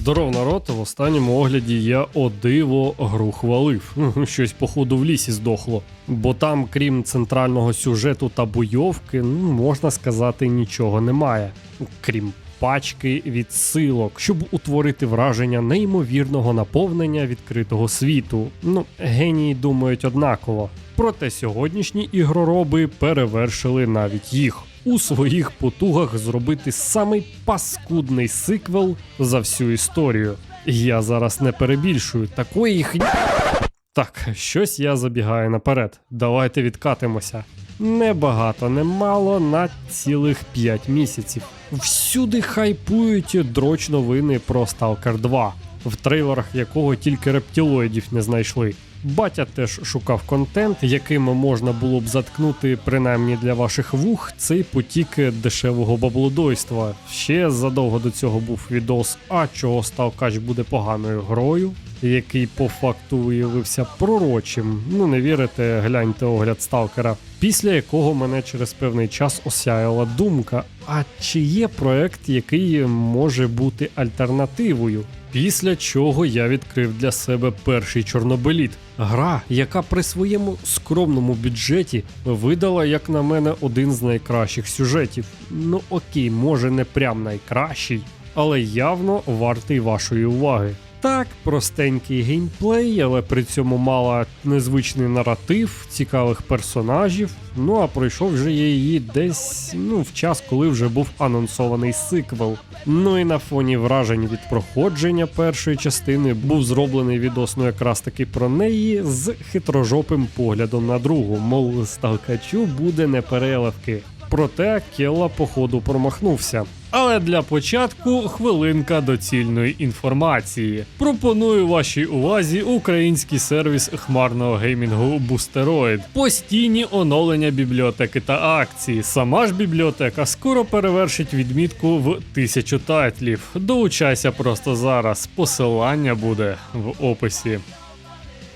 Здоров народ, в останньому огляді я о диво гру хвалив. Щось походу в лісі здохло. Бо там, крім центрального сюжету та бойовки, ну можна сказати, нічого немає. Крім пачки відсилок, щоб утворити враження неймовірного наповнення відкритого світу. Ну, генії думають однаково. Проте сьогоднішні ігророби перевершили навіть їх у своїх потугах зробити самий паскудний сиквел за всю історію. Я зараз не перебільшую такої хні. Так, щось я забігаю наперед. Давайте відкатимося. Небагато, немало на цілих 5 місяців. Всюди хайпують дроч новини про Stalker 2, в трейлерах якого тільки рептилоїдів не знайшли. Батя теж шукав контент, яким можна було б заткнути, принаймні для ваших вух, цей потік дешевого баблодойства. Ще задовго до цього був відос, а чого ставкач буде поганою грою, який по факту виявився пророчим. Ну не вірите, гляньте огляд сталкера. Після якого мене через певний час осяяла думка: а чи є проект, який може бути альтернативою? Після чого я відкрив для себе перший чорнобиліт. Гра, яка при своєму скромному бюджеті видала, як на мене, один з найкращих сюжетів. Ну окей, може не прям найкращий, але явно вартий вашої уваги. Так, простенький геймплей, але при цьому мала незвичний наратив, цікавих персонажів. Ну а пройшов вже я її десь ну, в час, коли вже був анонсований сиквел. Ну і на фоні вражень від проходження першої частини був зроблений відосно якраз таки про неї з хитрожопим поглядом на другу, мов сталкачу буде не переливки. Проте Келла походу промахнувся. Але для початку хвилинка доцільної інформації. Пропоную вашій увазі український сервіс хмарного геймінгу Бустероїд. Постійні оновлення бібліотеки та акції. Сама ж бібліотека скоро перевершить відмітку в тисячу тайтлів. Долучайся просто зараз. Посилання буде в описі.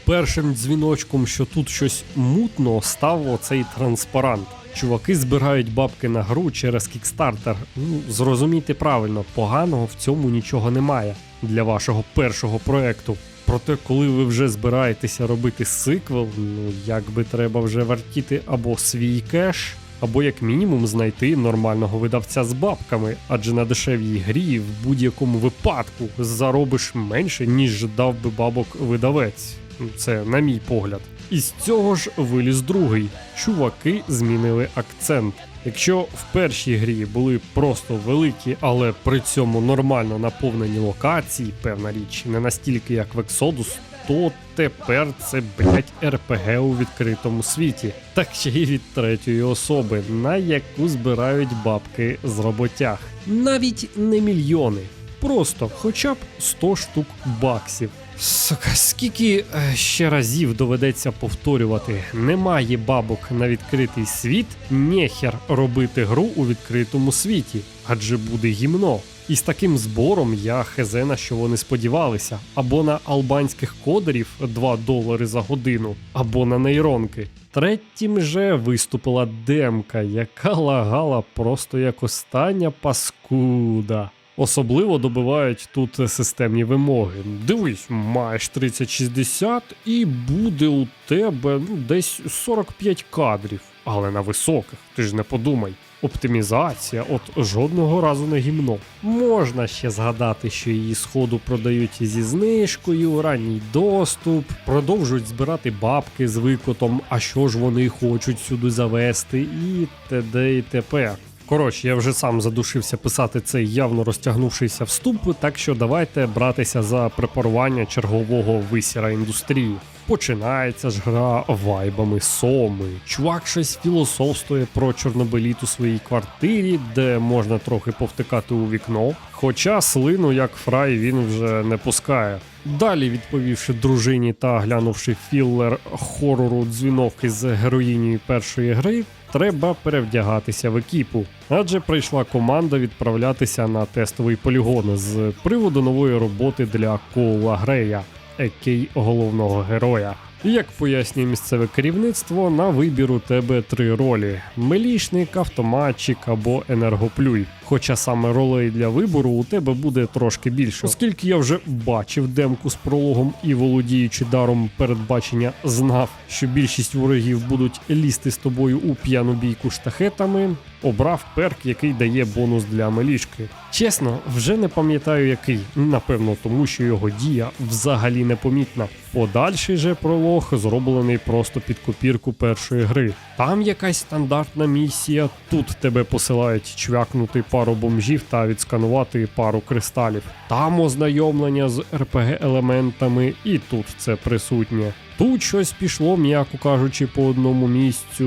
Першим дзвіночком, що тут щось мутно, став оцей транспарант. Чуваки збирають бабки на гру через кікстартер. Ну, зрозумійте правильно, поганого в цьому нічого немає для вашого першого проекту. Проте, коли ви вже збираєтеся робити сиквел, ну якби треба вже вертіти або свій кеш, або як мінімум знайти нормального видавця з бабками, адже на дешевій грі в будь-якому випадку заробиш менше, ніж дав би бабок видавець. Це на мій погляд. І з цього ж виліз другий. Чуваки змінили акцент. Якщо в першій грі були просто великі, але при цьому нормально наповнені локації, певна річ, не настільки як в Exodus, то тепер це блять РПГ у відкритому світі, так ще й від третьої особи, на яку збирають бабки з роботяг. Навіть не мільйони, просто хоча б 100 штук баксів. Сука, скільки е, ще разів доведеться повторювати, немає бабок на відкритий світ, нехер робити гру у відкритому світі, адже буде гімно. І з таким збором я хезе на що вони сподівалися, або на албанських кодерів 2 долари за годину, або на нейронки. Третім же виступила демка, яка лагала просто як остання паскуда. Особливо добивають тут системні вимоги. Дивись, маєш 3060 і буде у тебе ну, десь 45 кадрів, але на високих, ти ж не подумай. Оптимізація, от жодного разу не гімно. Можна ще згадати, що її сходу продають зі знижкою, ранній доступ, продовжують збирати бабки з викотом, а що ж вони хочуть сюди завести, і т.д. і т.п. Коротше, я вже сам задушився писати цей явно розтягнувшийся вступ, так що давайте братися за препарування чергового висіра індустрії. Починається ж гра вайбами соми. Чувак щось філософствує про чорнобиліт у своїй квартирі, де можна трохи повтикати у вікно. Хоча слину, як фрай, він вже не пускає. Далі, відповівши дружині та глянувши філлер хорору дзвінок із героїнею першої гри, треба перевдягатися в екіпу. Адже прийшла команда відправлятися на тестовий полігон з приводу нової роботи для Коула Грея, екей головного героя. Як пояснює місцеве керівництво, на вибір у тебе три ролі: мелішник, автоматчик або енергоплюй. Хоча саме ролей для вибору у тебе буде трошки більше, оскільки я вже бачив демку з прологом і володіючи даром передбачення, знав, що більшість ворогів будуть лізти з тобою у п'яну бійку штахетами, обрав перк, який дає бонус для мелішки. Чесно, вже не пам'ятаю який. Напевно, тому що його дія взагалі непомітна. Подальший же пролог зроблений просто під копірку першої гри. Там якась стандартна місія. Тут тебе посилають чвякнути пару бомжів та відсканувати пару кристалів. Там ознайомлення з РПГ елементами, і тут це присутнє. Тут щось пішло, м'яко кажучи, по одному місцю.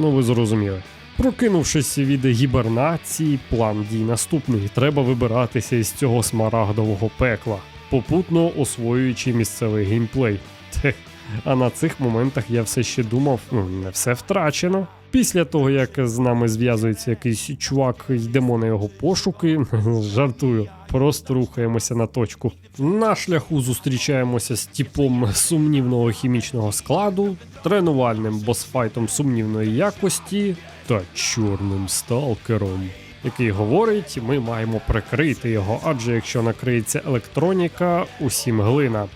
Ну ви зрозуміли. Прокинувшись від гібернації, план дій наступний. Треба вибиратися із цього смарагдового пекла, попутно освоюючи місцевий геймплей. А на цих моментах я все ще думав, ну не все втрачено. Після того, як з нами зв'язується якийсь чувак, йдемо на його пошуки. Жартую, просто рухаємося на точку. На шляху зустрічаємося з типом сумнівного хімічного складу, тренувальним босфайтом сумнівної якості та чорним сталкером. Який говорить, ми маємо прикрити його, адже якщо накриється електроніка, усім глина.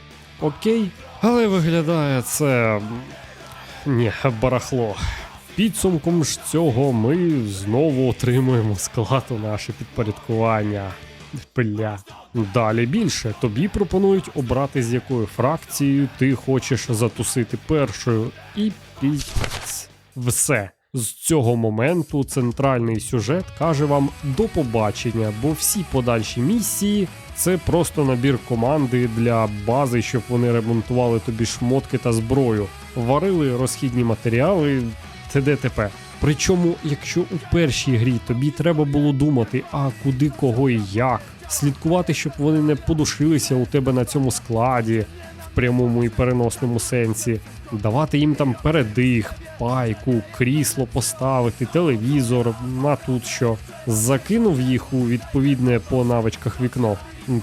Окей, але виглядає це. Ні, барахло. Підсумком ж цього ми знову отримуємо склад у наше підпорядкування. Бля. Далі більше. Тобі пропонують обрати, з якою фракцією ти хочеш затусити першою. І піць. Все. З цього моменту центральний сюжет каже вам до побачення, бо всі подальші місії це просто набір команди для бази, щоб вони ремонтували тобі шмотки та зброю, варили розхідні матеріали, т.д. т.п. Причому, якщо у першій грі тобі треба було думати, а куди кого і як, слідкувати, щоб вони не подушилися у тебе на цьому складі в прямому і переносному сенсі, давати їм там передих, пайку, крісло поставити, телевізор, а тут що. Закинув їх у відповідне по навичках вікно.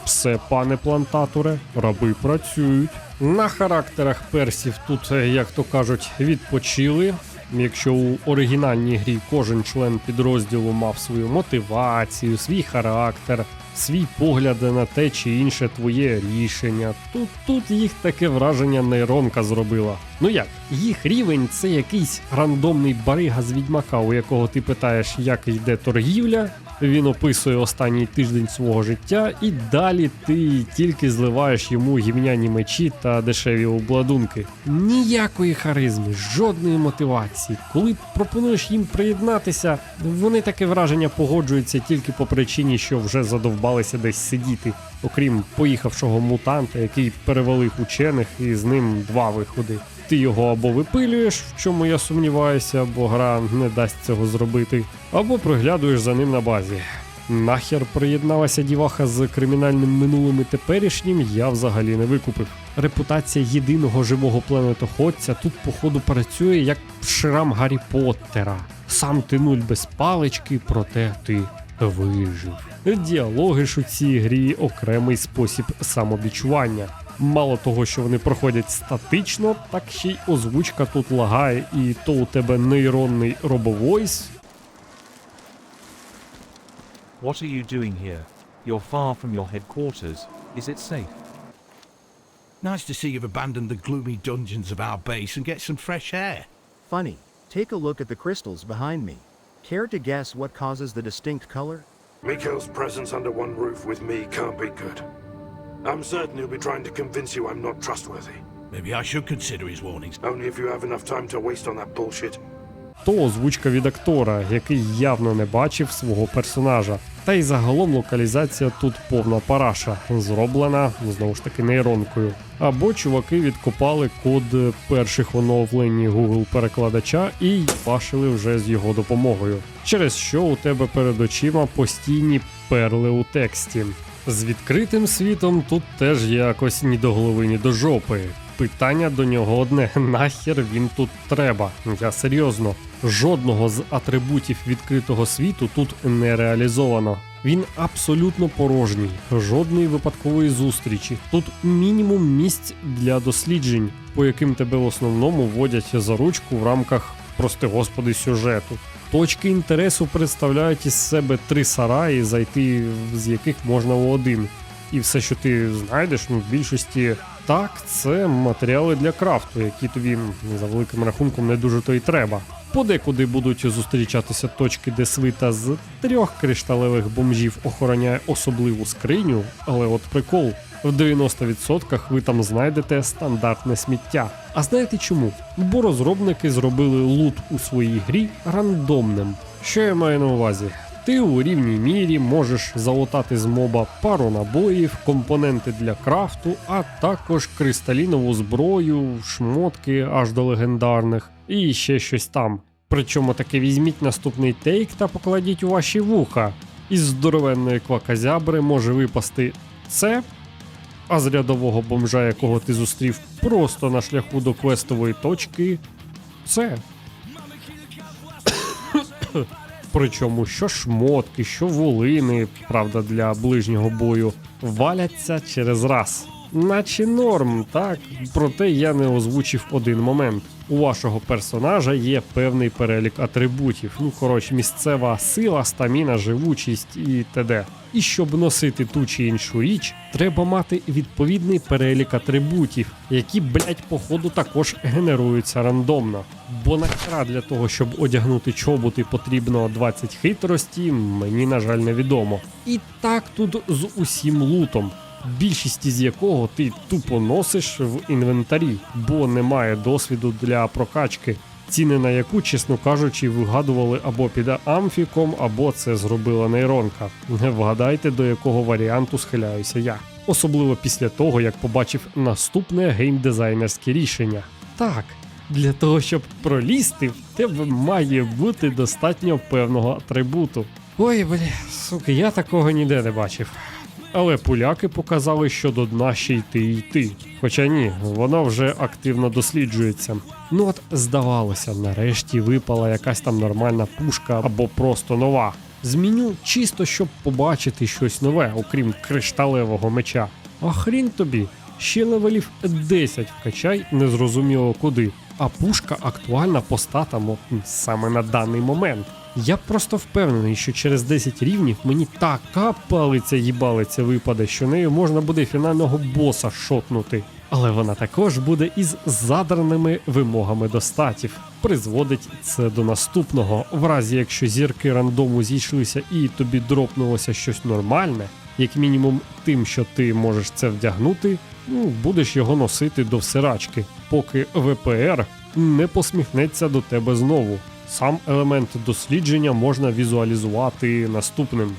Все, пане плантаторе, раби працюють. На характерах персів тут, як то кажуть, відпочили. Якщо у оригінальній грі кожен член підрозділу мав свою мотивацію, свій характер, свій погляд на те чи інше твоє рішення, то тут їх таке враження нейронка зробила. Ну як, їх рівень це якийсь рандомний барига з відьмака, у якого ти питаєш, як йде торгівля. Він описує останній тиждень свого життя, і далі ти тільки зливаєш йому гімняні мечі та дешеві обладунки. Ніякої харизми, жодної мотивації. Коли пропонуєш їм приєднатися, вони таке враження погоджуються тільки по причині, що вже задовбалися десь сидіти, окрім поїхавшого мутанта, який перевалив учених, і з ним два виходи. Ти його або випилюєш, в чому я сумніваюся, бо гра не дасть цього зробити, або приглядуєш за ним на базі. Нахер приєдналася діваха з кримінальним минулим і теперішнім, я взагалі не викупив. Репутація єдиного живого планетоходця тут, походу, працює як шрам Гаррі Поттера. Сам ти нуль без палички, проте ти вижив. Діалоги ж у цій грі окремий спосіб самовідчування. Мало того, що вони проходять статично, так ще й озвучка тут лагає, і то у тебе нейронний робовойс, What are you doing here? You're far from your headquarters. Is it safe? Nice to see you've abandoned the gloomy dungeons of our base and get some fresh air. Funny. Take a look at the crystals behind me. Care to guess what causes the distinct color? Miko's presence under one roof with me can't be good. I'm certain he'll be trying to convince you I'm not trustworthy. Maybe I should consider his warnings. Only if you have enough time to waste on that bullshit. То озвучка від актора, який явно не бачив свого персонажа. Та й загалом локалізація тут повна параша, зроблена знову ж таки нейронкою. Або чуваки відкопали код перших оновлень Google перекладача і пашили вже з його допомогою, через що у тебе перед очима постійні перли у тексті. З відкритим світом тут теж якось ні до голови, ні до жопи. Питання до нього одне: нахер він тут треба? Я серйозно. Жодного з атрибутів відкритого світу тут не реалізовано. Він абсолютно порожній, жодної випадкової зустрічі. Тут мінімум місць для досліджень, по яким тебе в основному водять за ручку в рамках прости господи, сюжету. Точки інтересу представляють із себе три сараї, зайти з яких можна у один. І все, що ти знайдеш, ну, в більшості так, це матеріали для крафту, які тобі за великим рахунком не дуже то й треба. Подекуди будуть зустрічатися точки, де свита з трьох кришталевих бомжів охороняє особливу скриню, але от прикол. В 90% ви там знайдете стандартне сміття. А знаєте чому? Бо розробники зробили лут у своїй грі рандомним. Що я маю на увазі? Ти у рівній мірі можеш залутати з моба пару набоїв, компоненти для крафту, а також кристалінову зброю, шмотки аж до легендарних і ще щось там. Причому таки візьміть наступний тейк та покладіть у ваші вуха. Із здоровенної кваказябри може випасти це, а з рядового бомжа, якого ти зустрів просто на шляху до квестової точки, це. Причому що шмотки, що волини, правда, для ближнього бою, валяться через раз. Наче норм, так. Проте я не озвучив один момент. У вашого персонажа є певний перелік атрибутів. Ну, коротше, місцева сила, стаміна, живучість і т.д. І щоб носити ту чи іншу річ, треба мати відповідний перелік атрибутів, які, блять, походу також генеруються рандомно. Бо нахера для того, щоб одягнути чоботи, потрібно 20 хитрості, мені, на жаль, невідомо. І так тут з усім лутом. Більшість із якого ти тупо носиш в інвентарі, бо немає досвіду для прокачки, ціни на яку, чесно кажучи, вигадували або під амфіком, або це зробила нейронка. Не вгадайте, до якого варіанту схиляюся я. Особливо після того, як побачив наступне геймдизайнерське рішення. Так, для того, щоб пролізти, в тебе має бути достатньо певного атрибуту. Ой, бля, сука, я такого ніде не бачив. Але поляки показали, що до дна ще йти і йти. Хоча ні, воно вже активно досліджується. Ну от здавалося, нарешті випала якась там нормальна пушка або просто нова. Зміню чисто, щоб побачити щось нове, окрім кришталевого меча. А хрін тобі, ще левелів 10 вкачай, незрозуміло куди. А пушка актуальна по статам саме на даний момент. Я просто впевнений, що через 10 рівнів мені така палиця їбалиця випаде, що нею можна буде фінального боса шотнути. Але вона також буде із задраними вимогами до статів. Призводить це до наступного. В разі якщо зірки рандому зійшлися і тобі дропнулося щось нормальне, як мінімум тим, що ти можеш це вдягнути, ну будеш його носити до всирачки, поки ВПР не посміхнеться до тебе знову. Сам елемент дослідження можна візуалізувати наступним.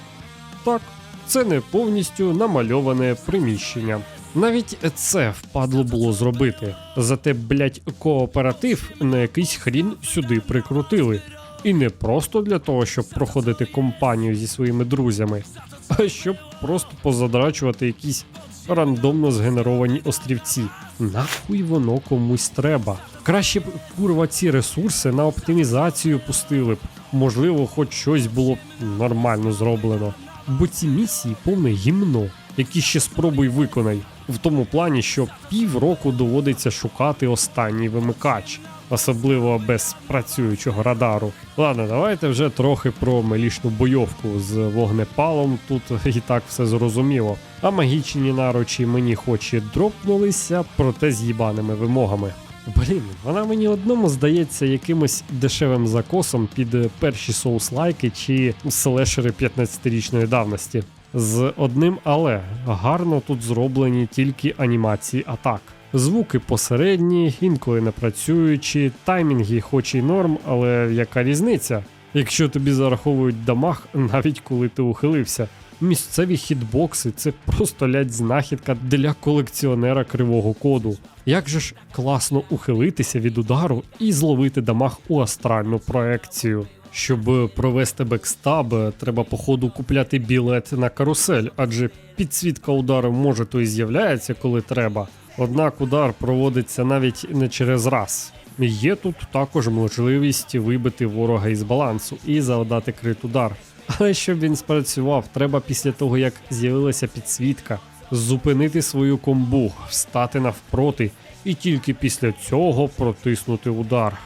Так, це не повністю намальоване приміщення. Навіть це впадло було зробити. Зате, блять, кооператив на якийсь хрін сюди прикрутили. І не просто для того, щоб проходити компанію зі своїми друзями, а щоб просто позадрачувати якісь рандомно згенеровані острівці. Нахуй воно комусь треба. Краще б курва ці ресурси на оптимізацію пустили б. Можливо, хоч щось було б нормально зроблено. Бо ці місії повне гімно, які ще спробуй виконай. В тому плані, що півроку доводиться шукати останній вимикач, особливо без працюючого радару. Ладно, давайте вже трохи про мелішну бойовку з вогнепалом. Тут і так все зрозуміло. А магічні наручі мені хоч і дропнулися, проте з їбаними вимогами. Блін, вона мені одному здається якимось дешевим закосом під перші соус-лайки чи слешери 15-річної давності. З одним але гарно тут зроблені тільки анімації атак. Звуки посередні, інколи не працюючі, таймінги хоч і норм, але яка різниця? Якщо тобі зараховують дамаг, навіть коли ти ухилився. Місцеві хітбокси це просто лядь знахідка для колекціонера кривого коду. Як же ж класно ухилитися від удару і зловити дамаг у астральну проекцію. Щоб провести бекстаб, треба по ходу купляти білет на карусель, адже підсвітка удару може то і з'являється, коли треба. Однак удар проводиться навіть не через раз. Є тут також можливість вибити ворога із балансу і завдати крит удар. Але щоб він спрацював, треба після того, як з'явилася підсвітка, зупинити свою комбу, встати навпроти і тільки після цього протиснути удар.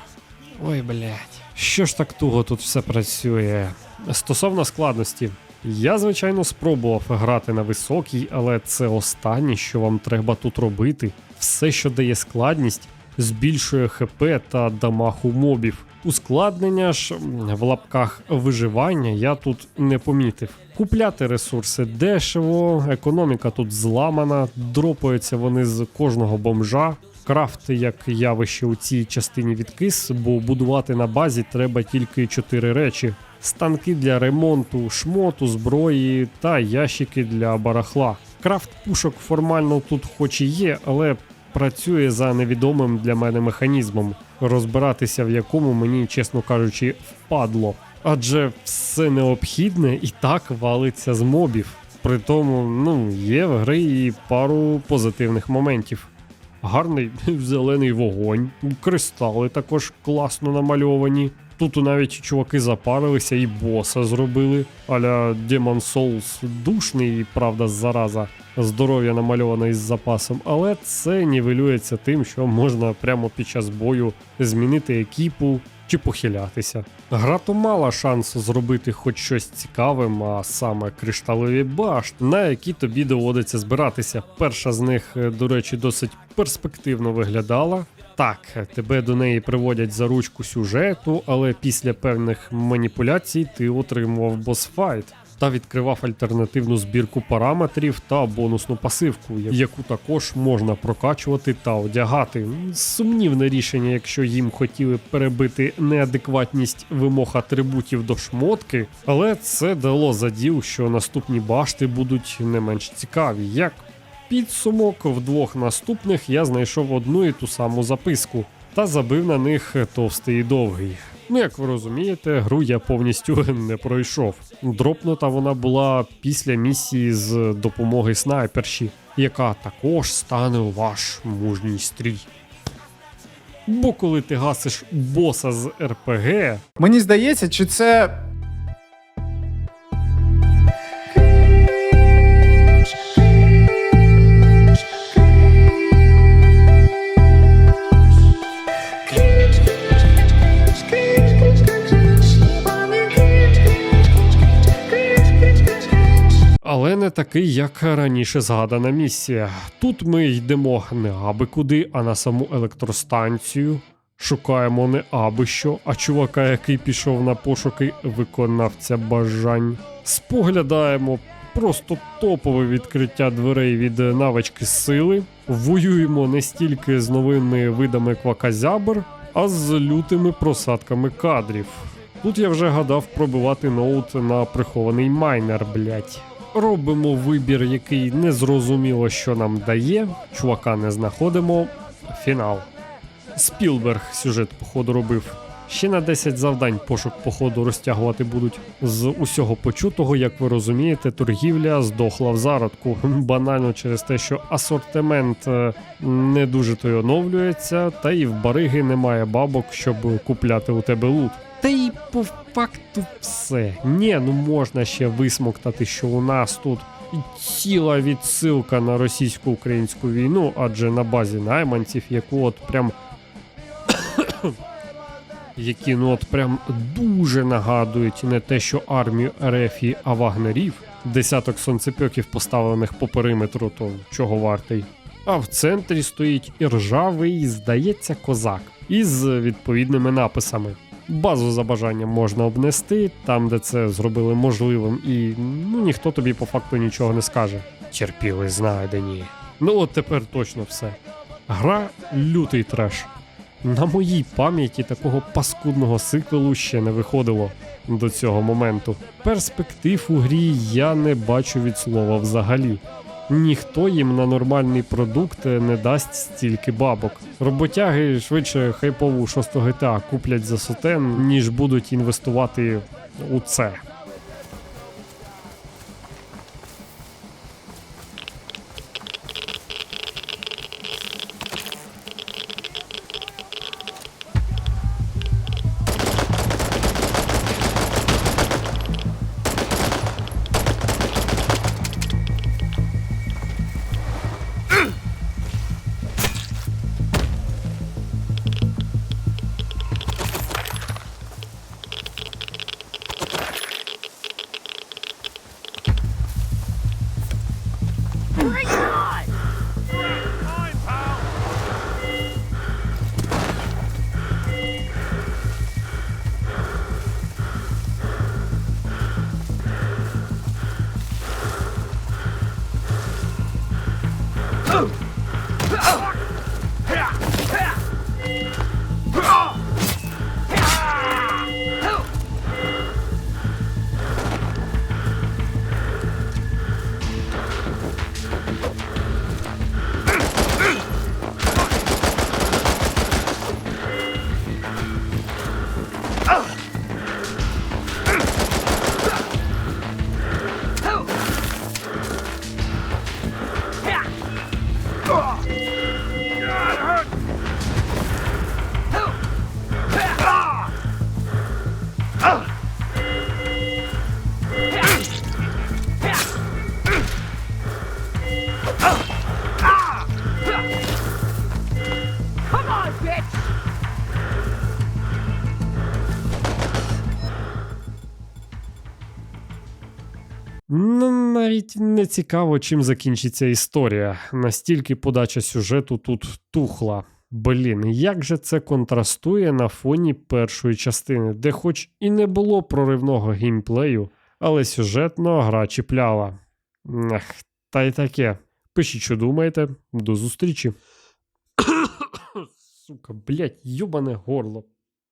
Ой, блядь. Що ж так туго тут все працює? Стосовно складності. Я, звичайно, спробував грати на високій, але це останнє, що вам треба тут робити. Все, що дає складність, збільшує ХП та дамаг у мобів. Ускладнення ж в лапках виживання я тут не помітив. Купляти ресурси дешево, економіка тут зламана, дропаються вони з кожного бомжа. Крафт як явище у цій частині відкис, бо будувати на базі треба тільки чотири речі: станки для ремонту, шмоту, зброї та ящики для барахла. Крафт пушок формально тут хоч і є, але працює за невідомим для мене механізмом, розбиратися в якому мені, чесно кажучи, впадло. Адже все необхідне і так валиться з мобів. Притому, ну, є в гри і пару позитивних моментів. Гарний зелений вогонь, кристали також класно намальовані. Тут навіть чуваки запарилися і боса зробили. Аля Demon Souls душний, правда, зараза. Здоров'я намальоване із запасом, але це нівелюється тим, що можна прямо під час бою змінити екіпу чи похилятися. Гра то мала шансу зробити хоч щось цікавим, а саме кришталеві башти, на які тобі доводиться збиратися. Перша з них, е, до речі, досить перспективно виглядала. Так, тебе до неї приводять за ручку сюжету, але після певних маніпуляцій ти отримував босфайт та відкривав альтернативну збірку параметрів та бонусну пасивку, яку також можна прокачувати та одягати. Сумнівне рішення, якщо їм хотіли перебити неадекватність вимог атрибутів до шмотки, але це дало заділ, що наступні башти будуть не менш цікаві. Як підсумок в двох наступних я знайшов одну і ту саму записку та забив на них товстий і довгий. Ну, як ви розумієте, гру я повністю не пройшов. Дропнута вона була після місії з допомоги снайперші, яка також стане у ваш мужній стрій. Бо коли ти гасиш боса з РПГ, Мені здається, чи це. Не такий, як раніше згадана місія. Тут ми йдемо не аби куди, а на саму електростанцію. Шукаємо не аби що, а чувака, який пішов на пошуки виконавця бажань. Споглядаємо просто топове відкриття дверей від навички сили. Воюємо не стільки з новими видами кваказябр, а з лютими просадками кадрів. Тут я вже гадав пробивати ноут на прихований майнер, блять. Робимо вибір, який не зрозуміло, що нам дає. Чувака не знаходимо. Фінал. Спілберг сюжет, походу, робив. Ще на 10 завдань пошук походу розтягувати будуть. З усього почутого, як ви розумієте, торгівля здохла в зародку. Банально через те, що асортимент е, не дуже то й оновлюється, та і в бариги немає бабок, щоб купляти у тебе лут. Та й по факту все. Ні, ну можна ще висмоктати, що у нас тут ціла відсилка на російсько-українську війну, адже на базі найманців, яку от прям. які ну от прям дуже нагадують не те, що армію РФ, а вагнерів, десяток сонцепьоків, поставлених по периметру, то чого вартий. А в центрі стоїть іржавий, здається, козак із відповідними написами. Базу за бажанням можна обнести там, де це зробили можливим, і ну ніхто тобі по факту нічого не скаже. Терпіли знайдені. Ну от тепер точно все. Гра лютий треш. На моїй пам'яті такого паскудного сиквелу ще не виходило до цього моменту. Перспектив у грі я не бачу від слова взагалі. Ніхто їм на нормальний продукт не дасть стільки бабок. Роботяги швидше хайпову 6 GTA куплять за сотен, ніж будуть інвестувати у це. Oh! Навіть не цікаво, чим закінчиться історія. Настільки подача сюжету тут тухла. Блін, як же це контрастує на фоні першої частини, де хоч і не було проривного геймплею, але сюжетно гра чіпляла. Ех, та й таке. Пишіть, що думаєте. До зустрічі. Сука, блять, юбане горло.